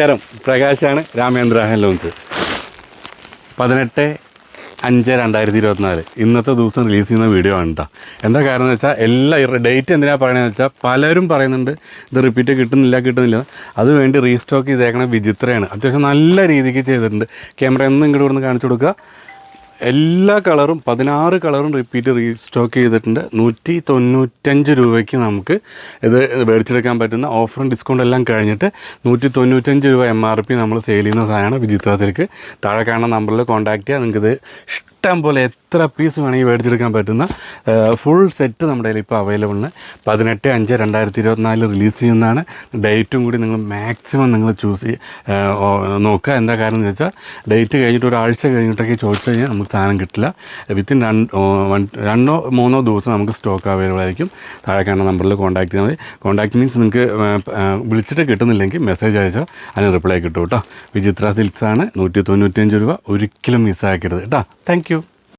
നമസ്കാരം. പ്രകാശാണ് രാമേന്ദ്ര ലോൺസ് പതിനെട്ട് അഞ്ച് രണ്ടായിരത്തി ഇരുപത്തിനാല്. ഇന്നത്തെ ദിവസം റിലീസ് ചെയ്യുന്ന വീഡിയോ ആണ് കേട്ടോ എന്താ കാരണം എന്ന് വെച്ചാൽ എല്ലാ ഡേറ്റ് എന്തിനാണ് പറയണതെന്ന് വെച്ചാൽ പലരും പറയുന്നുണ്ട് ഇത് റിപ്പീറ്റ് കിട്ടുന്നില്ല കിട്ടുന്നില്ല. അത് വേണ്ടി റീസ്റ്റോക്ക് ചെയ്തേക്കണ വിചിത്രയാണ്. അത്യാവശ്യം നല്ല രീതിക്ക് ചെയ്തിട്ടുണ്ട്. ക്യാമറ ഒന്നും ഇങ്ങോട്ട് കൊടുന്ന് കാണിച്ചു കൊടുക്കുക. എല്ലാ കളറും പതിനാറ് കളറും റിപ്പീറ്റ് റീസ്റ്റോക്ക് ചെയ്തിട്ടുണ്ട്. നൂറ്റി തൊണ്ണൂറ്റഞ്ച് രൂപയ്ക്ക് നമുക്ക് ഇത് മേടിച്ചെടുക്കാൻ പറ്റുന്ന ഓഫറും ഡിസ്കൗണ്ട് എല്ലാം കഴിഞ്ഞിട്ട് നൂറ്റി തൊണ്ണൂറ്റഞ്ച് രൂപ എം ആർ പി നമ്മൾ സെയിൽ ചെയ്യുന്ന സാധനമാണ് വിജിത്വത്തിലേക്ക് താഴെ കാണുന്ന നമ്പറിൽ കോൺടാക്റ്റ് ചെയ്യുക നിങ്ങൾക്കിത് ഇഷ്ടം പോലെ എത്ര പീസ് വേണമെങ്കിൽ മേടിച്ചെടുക്കാൻ പറ്റുന്ന ഫുൾ സെറ്റ് നമ്മുടെ കയ്യിൽ ഇപ്പോൾ അവൈലബിൾ ആണ് പതിനെട്ട് അഞ്ച് രണ്ടായിരത്തി ഇരുപത്തിനാലിൽ റിലീസ് ചെയ്യുന്നതാണ്. ഡേറ്റും കൂടി നിങ്ങൾ മാക്സിമം നിങ്ങൾ ചൂസ് നോക്കുക. എന്താ കാരണം എന്ന് വെച്ചാൽ ഡേറ്റ് കഴിഞ്ഞിട്ട് ഒരാഴ്ച കഴിഞ്ഞിട്ടൊക്കെ ചോദിച്ചു കഴിഞ്ഞാൽ നമുക്ക് സാധനം കിട്ടില്ല. വിത്തിൻ രണ്ട് രണ്ടോ മൂന്നോ ദിവസം നമുക്ക് സ്റ്റോക്ക് അവൈലബിൾ ആയിരിക്കും. താഴെ കാണുന്ന നമ്പറിൽ കോൺടാക്ട് ചെയ്താൽ മതി. കോൺടാക്ട് മീൻസ് നിങ്ങൾക്ക് വിളിച്ചിട്ട് കിട്ടുന്നില്ലെങ്കിൽ മെസ്സേജ് അയച്ചാൽ അതിന് റിപ്ലൈ കിട്ടും കേട്ടോ. വിചിത്ര സിൽക്സ് ആണ് നൂറ്റി തൊണ്ണൂറ്റിയഞ്ച് രൂപ. ഒരിക്കലും മിസ്സാക്കരുത് കേട്ടോ. താങ്ക്